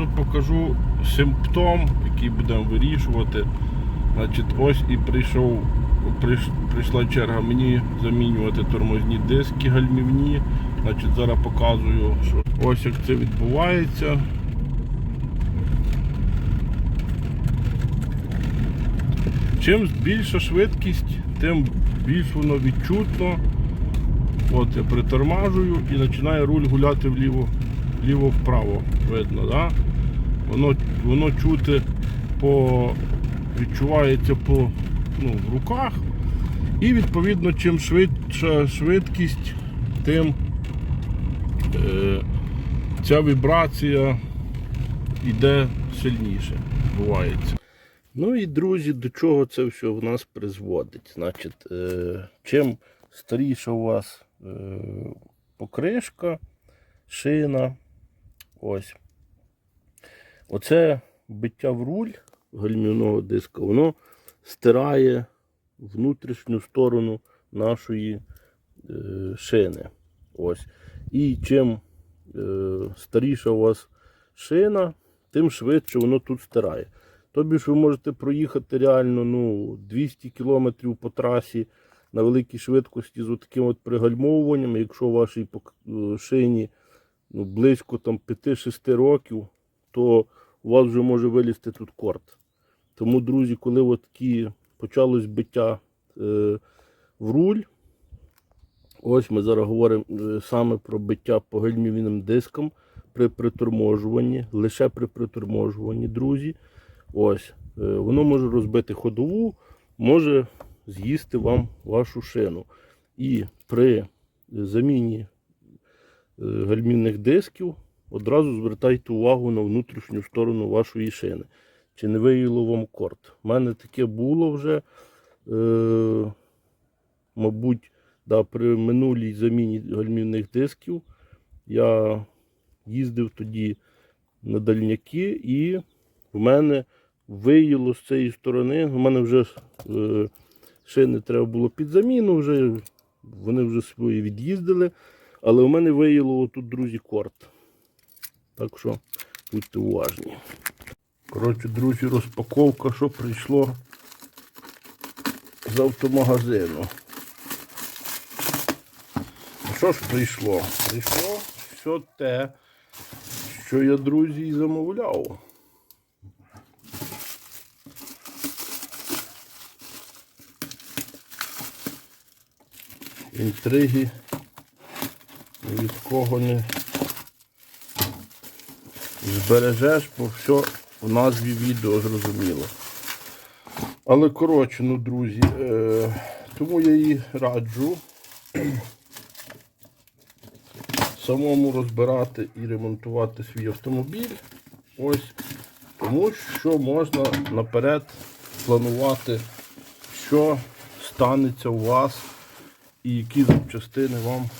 друзі, покажу симптом, який будемо вирішувати. Значить, ось і прийшов, прийш, прийшла черга мені замінювати тормозні диски гальмівні. Значить, зараз показую, що ось як це відбувається. Чим більша швидкість, тим більш воно відчутно. От я притормажую і починає руль гуляти вліво, вліво-вправо. Видно, да? Воно, воно чути по, відчувається по, ну, в руках. І відповідно, чим швидша швидкість, тим е, ця вібрація йде сильніше, відбувається. Ну і друзі, до чого це все в нас призводить? Значить, е, чим старіша у вас е, покришка, шина, ось. Оце биття в руль гальмівного диска, воно стирає внутрішню сторону нашої е, шини. Ось. І чим е, старіша у вас шина, тим швидше воно тут стирає. Тобі ж ви можете проїхати реально ну, 200 км по трасі на великій швидкості з таким от пригальмовуванням, якщо у вашій е, шині ну, близько там, 5-6 років, то у вас вже може вилізти тут корт. Тому, друзі, коли от такі почалось биття е, в руль, ось ми зараз говоримо е, саме про биття по гальмівним дискам при приторможуванні, лише при приторможуванні, друзі. Ось, е, воно може розбити ходову, може з'їсти вам вашу шину. І при заміні е, гальмівних дисків одразу звертайте увагу на внутрішню сторону вашої шини. Чи не виїло вам корт. У мене таке було вже, е, мабуть, да, при минулій заміні гальмівних дисків я їздив тоді на дальняки і в мене виїло з цієї сторони. У мене вже е, шини треба було під заміну, вже, вони вже свої від'їздили. Але у мене виїло отут, друзі, корт. Так що будьте уважні. Коротше, друзі, розпаковка, що прийшло з автомагазину. Ну, Що ж прийшло? Прийшло все те, що я, друзі, і замовляв. Інтриги ні від кого не збережеш, бо все в назві відео зрозуміло. Але коротше, ну, друзі, е, тому я їй раджу самому розбирати і ремонтувати свій автомобіль. Ось, тому що можна наперед планувати, що станеться у вас і які запчастини вам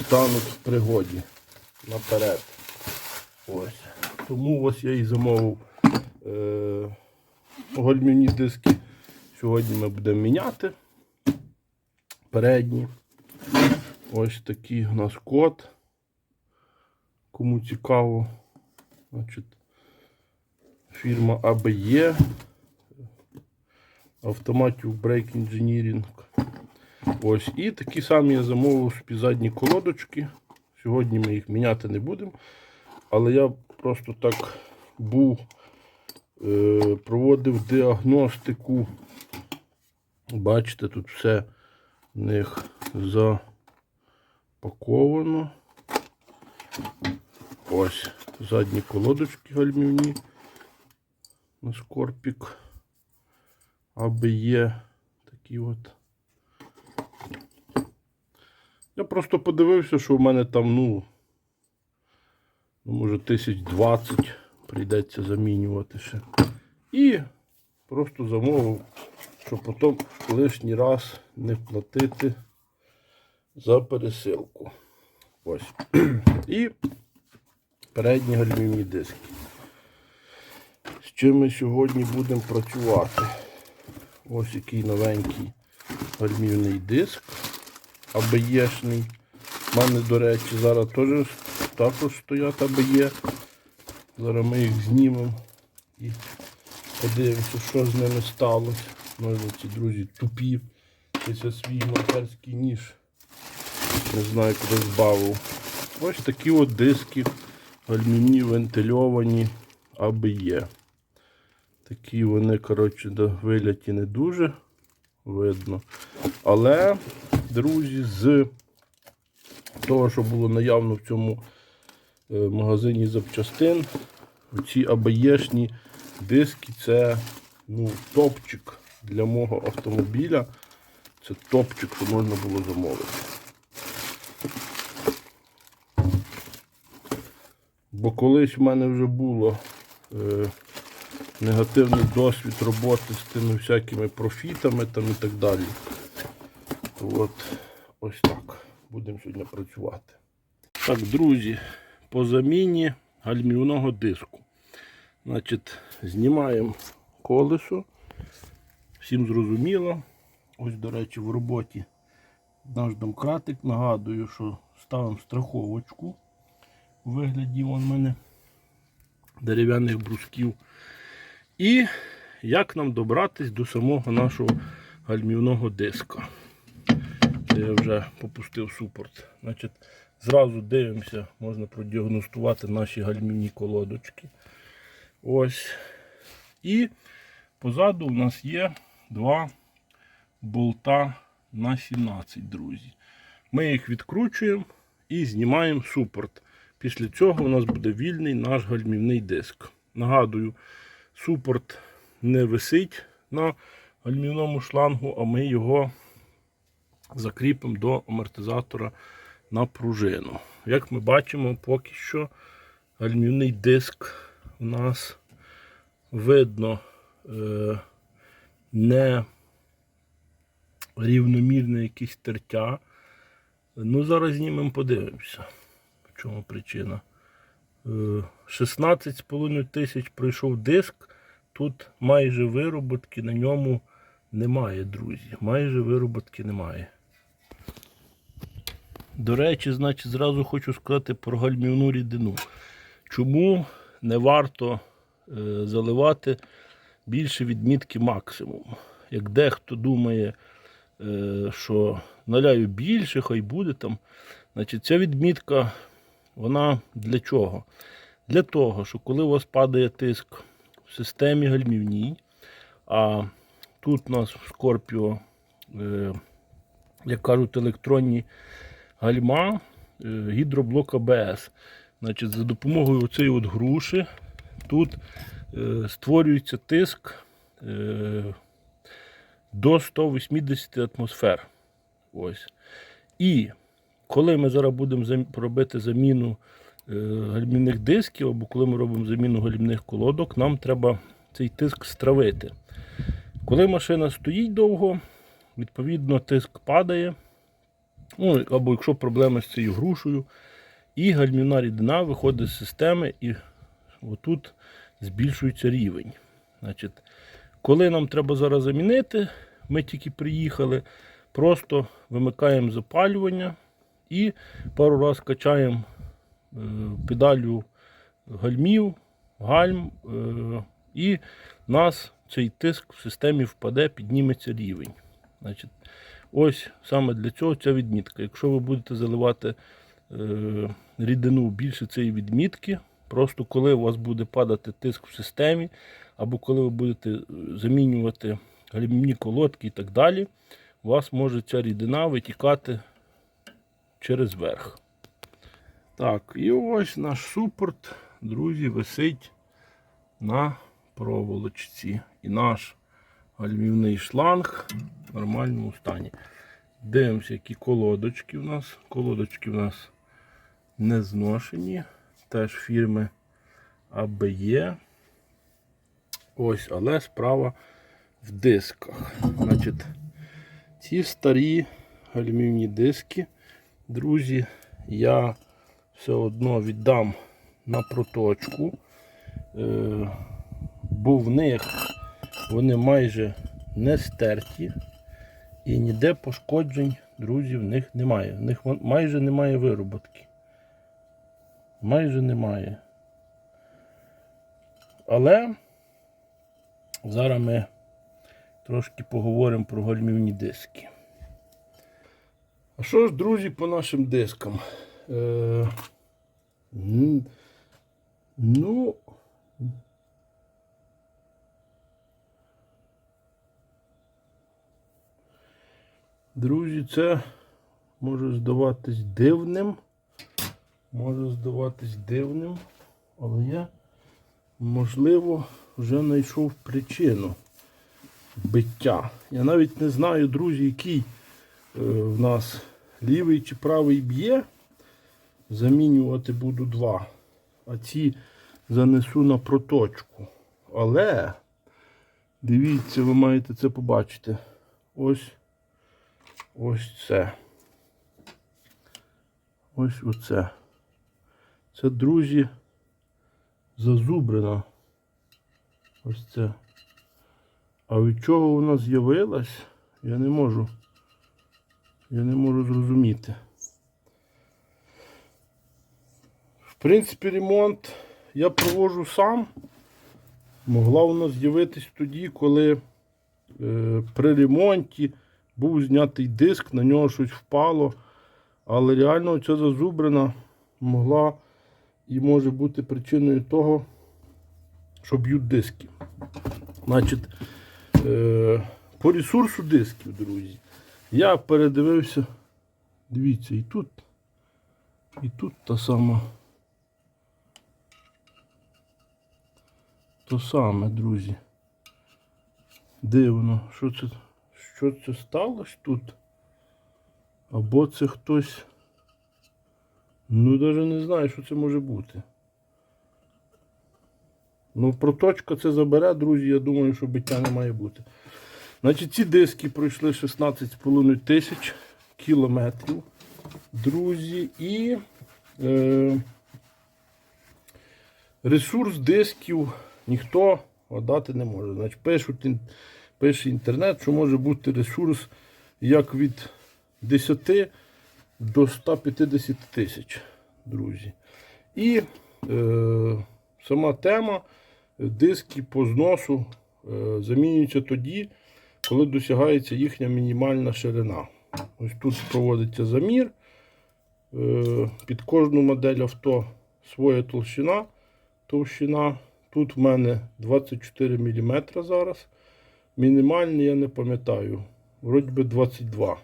стануть в пригоді наперед. Ось. Тому ось я і замовив е, гальмівні диски. Сьогодні ми будемо міняти передні. Ось такий у нас код. Кому цікаво, значить, фірма ABE, Automotive Brake Engineering. Ось, і такі самі я замовив задні колодочки. Сьогодні ми їх міняти не будемо. Але я просто так був, е, проводив діагностику. Бачите, тут все в них запаковано. Ось задні колодочки гальмівні на скорпік. Аби є такі от. Я просто подивився, що в мене там, ну, ну може, тисяч двадцять прийдеться замінювати ще. І просто замовив, щоб потім лишній раз не платити за пересилку. Ось. І передні гальмівні диски. З чим ми сьогодні будемо працювати? Ось який новенький гальмівний диск. АБЄшний. У мене, до речі, зараз теж також стоять АБЄ Зараз ми їх знімемо і подивимося, що з ними сталося. Може ці друзі тупі. Це свій маркерський ніж. Не знаю, куди збавив. Ось такі от диски гальмівні вентильовані аби є. Такі вони, коротше, до вигляді не дуже видно. Але, друзі, з того, що було наявно в цьому е, магазині запчастин, ці абаєшні диски це ну, топчик для мого автомобіля. Це топчик, що можна було замовити. Бо колись в мене вже було е, негативний досвід роботи з тими всякими профітами там і так далі. То от ось так. Будемо сьогодні працювати. Так, друзі, по заміні гальмівного диску. Значить, знімаємо колесо. Всім зрозуміло. Ось, до речі, в роботі наш домкратик. Нагадую, що ставимо страховочку у вигляді вон мене дерев'яних брусків. І як нам добратись до самого нашого гальмівного диска. Це я вже попустив супорт. Значить, Зразу дивимося, можна продіагностувати наші гальмівні колодочки. Ось. І позаду у нас є два болта на 17, друзі. Ми їх відкручуємо і знімаємо супорт. Після цього у нас буде вільний наш гальмівний диск. Нагадую, супорт не висить на гальмівному шлангу, а ми його закріпимо до амортизатора на пружину. Як ми бачимо, поки що гальмівний диск у нас видно е, не рівномірне якесь тертя. Ну, зараз знімемо, подивимося, в чому причина. Е, 16,5 тисяч пройшов диск. Тут майже вироботки на ньому немає, друзі. Майже вироботки немає. До речі, значить, зразу хочу сказати про гальмівну рідину. Чому не варто е, заливати більше відмітки максимум? Як дехто думає, е, що наляю більше, хай буде там. Значить, ця відмітка, вона для чого? Для того, що коли у вас падає тиск в системі гальмівній, а тут у нас в Scorpio, е, як кажуть, електронні гальма е, гідроблок АБС. Значить, за допомогою оцієї от груші тут е, створюється тиск е, до 180 атмосфер. Ось. І коли ми зараз будемо робити заміну е, гальмівних дисків, або коли ми робимо заміну гальмівних колодок, нам треба цей тиск стравити. Коли машина стоїть довго, відповідно тиск падає. Ну, або якщо проблеми з цією грушею, і гальмівна рідина виходить з системи, і отут збільшується рівень. Значить, коли нам треба зараз замінити, ми тільки приїхали, просто вимикаємо запалювання і пару разів качаємо е, педалю гальмів, гальм, е, і у нас цей тиск в системі впаде, підніметься рівень. Значить, Ось саме для цього ця відмітка. Якщо ви будете заливати е, рідину більше цієї відмітки, просто коли у вас буде падати тиск в системі, або коли ви будете е, замінювати гальмівні колодки і так далі, у вас може ця рідина витікати через верх. Так, і ось наш супорт, друзі, висить на проволочці. І наш гальмівний шланг в нормальному стані. Дивимося, які колодочки у нас. Колодочки у нас не зношені. Теж фірми АБЄ. Ось, але справа в дисках. Значить, ці старі гальмівні диски, друзі, я все одно віддам на проточку, е, бо в них вони майже не стерті і ніде пошкоджень, друзі, в них немає. В них майже немає вироботки. Майже немає. Але зараз ми трошки поговоримо про гальмівні диски. А що ж, друзі, по нашим дискам? Е, ну. Друзі, це може здаватись дивним. Може здаватись дивним, але я, можливо, вже знайшов причину биття. Я навіть не знаю, друзі, який е, в нас лівий чи правий б'є. Замінювати буду два. А ці занесу на проточку. Але, дивіться, ви маєте це побачити. Ось ось це. Ось оце. Це, друзі, зазубрено. Ось це. А від чого вона з'явилась, я не можу. Я не можу зрозуміти. В принципі, ремонт я проводжу сам. Могла вона з'явитись тоді, коли е, при ремонті був знятий диск, на нього щось впало. Але реально ця зазубрина могла і може бути причиною того, що б'ють диски. Значить, е, по ресурсу дисків, друзі, я передивився. Дивіться, і тут, і тут та сама. То саме, друзі. Дивно, що це, що це сталося тут? Або це хтось. Ну, навіть не знаю, що це може бути. Ну, проточка це забере, друзі, я думаю, що биття не має бути. Значить, ці диски пройшли 16,5 тисяч кілометрів, друзі, і е, ресурс дисків ніхто дати не може. Значить, пишуть, пише інтернет, що може бути ресурс як від 10 до 150 тисяч, друзі. І е, сама тема диски по зносу е, замінюються тоді, коли досягається їхня мінімальна ширина. Ось тут проводиться замір. Е, під кожну модель авто своя толщина. товщина. Тут в мене 24 мм зараз. Мінімальний я не пам'ятаю. Вроді би 22.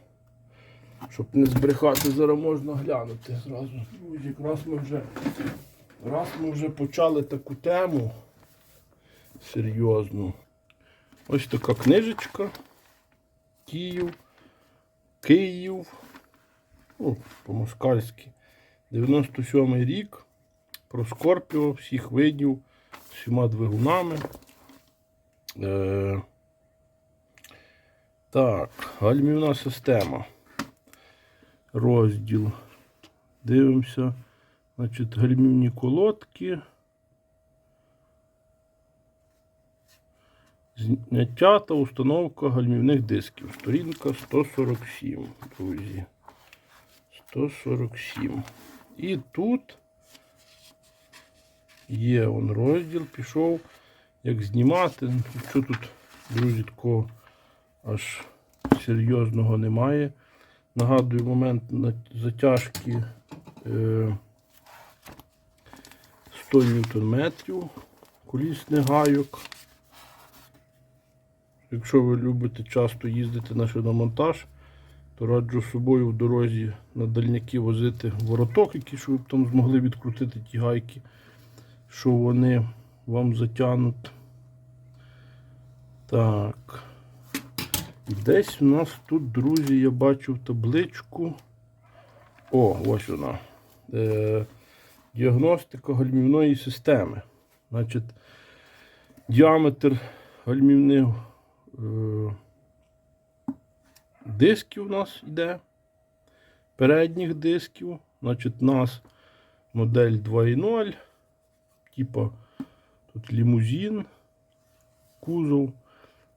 Щоб не збрехати, зараз можна глянути зразу. Друзі, якраз ми вже, раз ми вже почали таку тему серйозну. Ось така книжечка. Київ. Київ. Ну, по-москальськи. 97 рік. Про Скорпіо всіх видів, всіма двигунами. Е, так, гальмівна система. Розділ. Дивимося. Значить, гальмівні колодки. Зняття та установка гальмівних дисків. Сторінка 147, друзі. 147. І тут є он розділ, пішов. Як знімати. Що тут, друзі, такого аж серйозного немає. Нагадую, момент затяжки е, 100 Нм колісних гайок. Якщо ви любите часто їздити на шиномонтаж, то раджу з собою в дорозі на дальняки возити вороток, який щоб ви там змогли відкрутити ті гайки, що вони вам затягнуть. Так. Десь у нас тут, друзі, я бачив табличку. О, ось вона. Е, діагностика гальмівної системи. Значить, діаметр гальмівних е, дисків у нас йде. Передніх дисків. Значить, у нас модель 2.0. Типа тут лімузин, кузов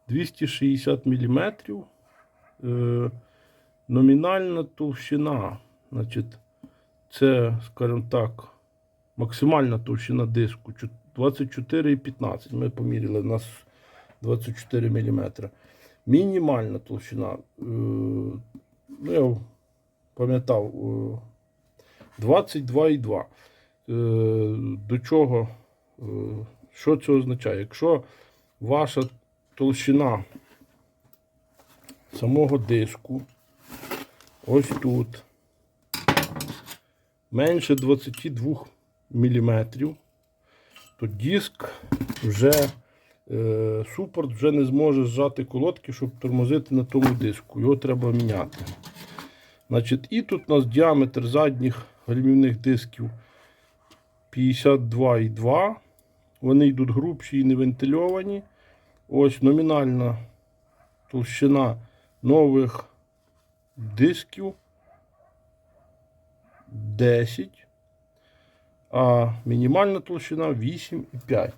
260 мм. Е, номінальна товщина. Значить, це, скажімо так, максимальна товщина диску 24,15. Ми поміряли, у нас 24 мм. Мінімальна толщина. е, Ну, я пам'ятав, е, 22,2. Е, До чого? е, Що це означає? Якщо ваша толщина самого диску ось тут менше 22 мм, то диск вже е, супорт вже не зможе зжати колодки, щоб тормозити на тому диску. Його треба міняти. Значить, і тут у нас діаметр задніх гальмівних дисків 52,2. Вони йдуть грубші і не вентильовані. Ось номінальна толщина нових дисків 10, а мінімальна толщина 8,5.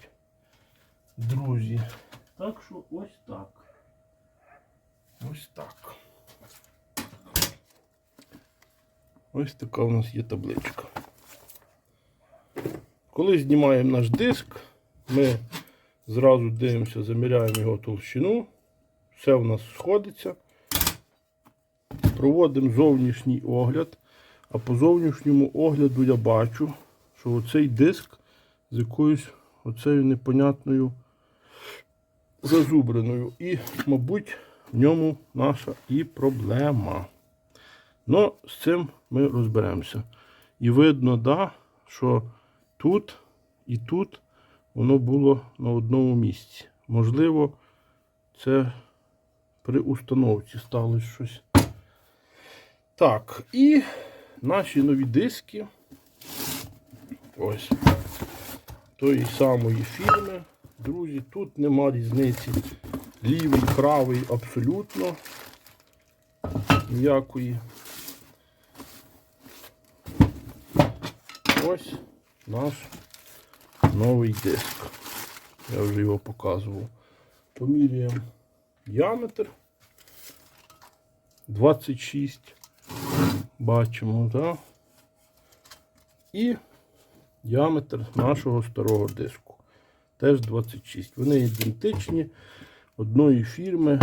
Друзі. Так що ось так. Ось так. Ось така у нас є табличка. Коли знімаємо наш диск, ми зразу дивимося, заміряємо його толщину. Все в нас сходиться. Проводимо зовнішній огляд. А по зовнішньому огляду я бачу, що оцей диск з якоюсь оцею непонятною зазубриною. І, мабуть, в ньому наша і проблема. Ну, з цим ми розберемося. І видно, да, що тут і тут воно було на одному місці. Можливо, це при установці сталося щось. Так, і наші нові диски. Ось. Тої самої фірми. Друзі, тут нема різниці. Лівий, правий абсолютно ніякої. Ось наш новий диск. Я вже його показував. Поміряємо діаметр 26. Бачимо, так? І діаметр нашого старого диску. Теж 26. Вони ідентичні, одної фірми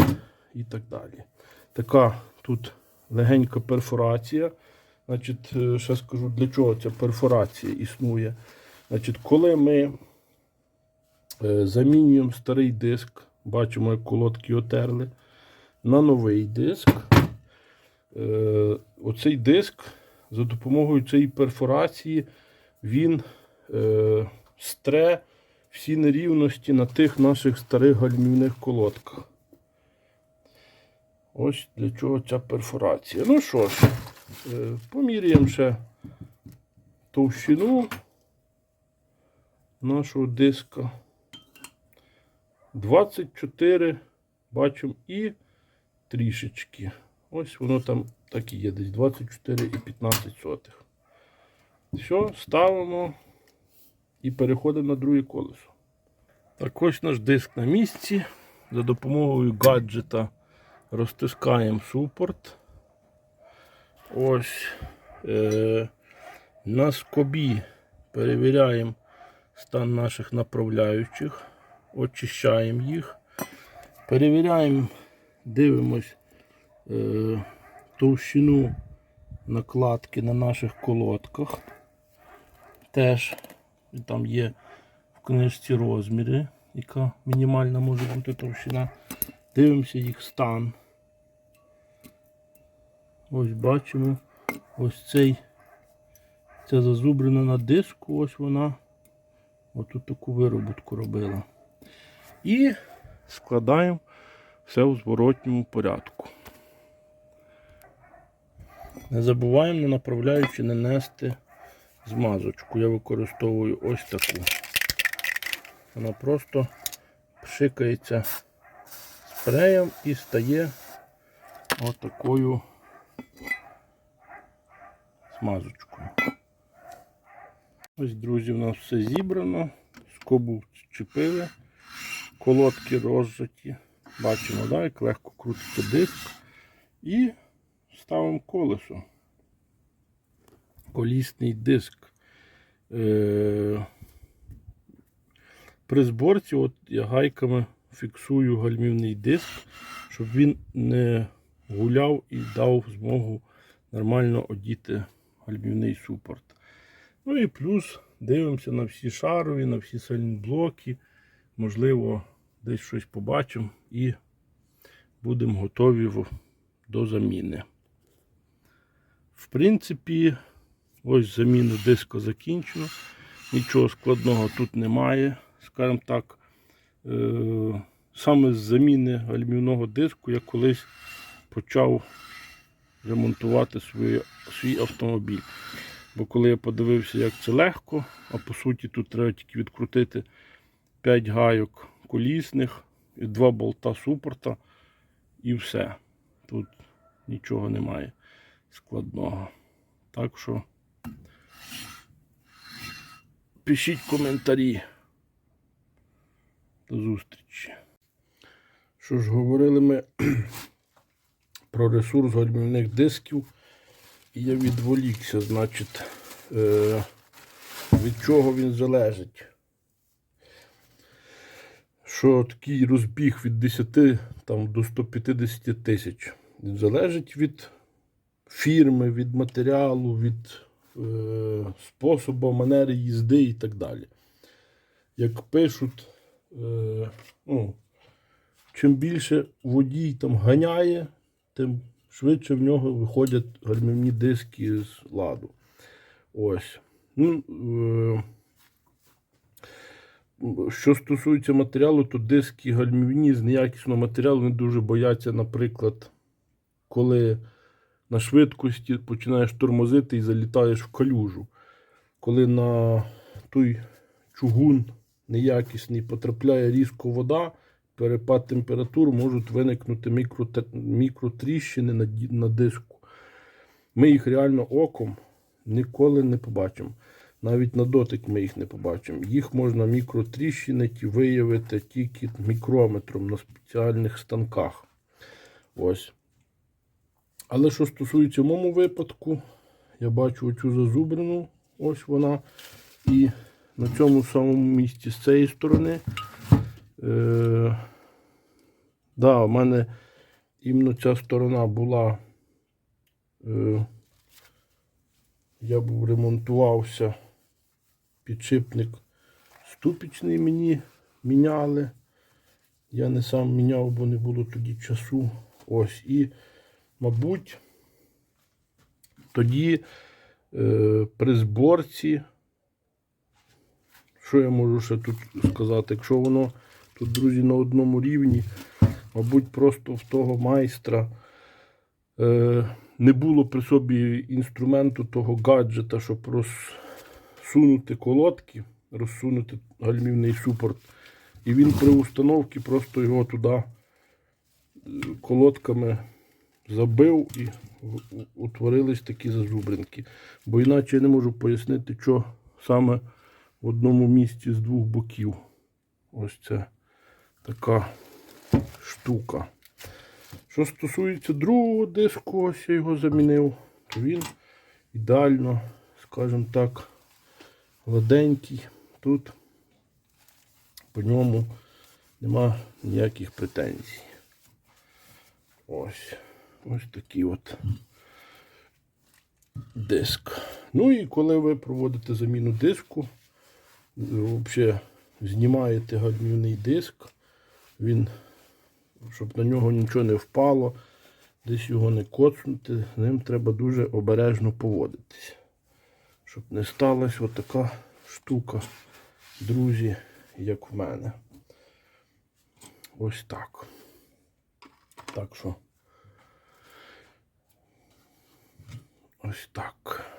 і так далі. Така тут легенька перфорація. Значить, е, ще скажу, для чого ця перфорація існує. Значить, коли ми е, замінюємо старий диск, бачимо, як колодки отерли, на новий диск, е, оцей диск за допомогою цієї перфорації він е, стре всі нерівності на тих наших старих гальмівних колодках. Ось для чого ця перфорація. Ну що ж, поміряємо ще товщину нашого диска. 24, бачимо, і трішечки. Ось воно там так і є, десь 24,15. Все, ставимо і переходимо на друге колесо. Так ось наш диск на місці. За допомогою гаджета розтискаємо супорт. Ось е, на скобі перевіряємо стан наших направляючих, очищаємо їх, перевіряємо, дивимось е, товщину накладки на наших колодках. Теж там є в книжці розміри, яка мінімальна може бути товщина. Дивимося їх стан. Ось бачимо ось цей ця зазубрина на диску, ось вона отут таку вироботку робила. І складаємо все в зворотньому порядку. Не забуваємо на направляючи нанести змазочку. Я використовую ось таку. Вона просто пшикається спреєм і стає отакою смазочкою. Ось, друзі, у нас все зібрано, скобу чіпили, колодки розжаті. Бачимо, да, як легко крутиться диск. І ставимо колесо. Колісний диск. Е- при зборці от я гайками фіксую гальмівний диск, щоб він не гуляв і дав змогу нормально одіти гальмівний супорт. Ну і плюс дивимося на всі шарові, на всі сайлентблоки. Можливо, десь щось побачимо і будемо готові до заміни. В принципі, ось заміну диска закінчено. Нічого складного тут немає. Скажімо так, е- саме з заміни гальмівного диску я колись почав ремонтувати свій автомобіль. Бо коли я подивився, як це легко, а по суті тут треба тільки відкрутити 5 гайок колісних і 2 болта супорта і все. Тут нічого немає складного. Так що пишіть коментарі. До зустрічі. Що ж, говорили ми про ресурс гальмівних дисків. Я відволікся, значить, е, від чого він залежить. Що такий розбіг від 10 там, до 150 тисяч. Він залежить від фірми, від матеріалу, від е, способу, манери їзди і так далі. Як пишуть, е, ну, чим більше водій там ганяє, тим швидше в нього виходять гальмівні диски з ладу. Ось. Ну, е, що стосується матеріалу, то диски гальмівні з неякісного матеріалу не дуже бояться, наприклад, коли на швидкості починаєш тормозити і залітаєш в калюжу. Коли на той чугун неякісний потрапляє різко вода, перепад температур можуть виникнути мікротріщини на, на диску. Ми їх реально оком ніколи не побачимо. Навіть на дотик ми їх не побачимо. Їх можна мікротріщини виявити тільки мікрометром на спеціальних станках. Ось. Але що стосується моєму випадку, я бачу оцю зазубрину, ось вона. І на цьому самому місці з цієї сторони. Е, да, у мене іменно ця сторона була. Е, я був ремонтувався. Підшипник ступічний мені міняли. Я не сам міняв, бо не було тоді часу. Ось. І, мабуть, тоді е, при зборці, що я можу ще тут сказати, якщо воно тут, друзі, на одному рівні, мабуть, просто в того майстра е, не було при собі інструменту того гаджета, щоб розсунути колодки, розсунути гальмівний супорт. І він при установці просто його туди е, колодками забив і утворились такі зазубринки. Бо іначе я не можу пояснити, що саме в одному місці з двох боків. Ось це така штука. Що стосується другого диску, ось я його замінив, то він ідеально, скажімо так, гладенький. Тут по ньому нема ніяких претензій. Ось. Ось такий от диск. Ну і коли ви проводите заміну диску, взагалі знімаєте гальмівний диск, він, щоб на нього нічого не впало, десь його не коцнути, з ним треба дуже обережно поводитись. Щоб не сталася отака штука, друзі, як в мене. Ось так. Так що. Ось так.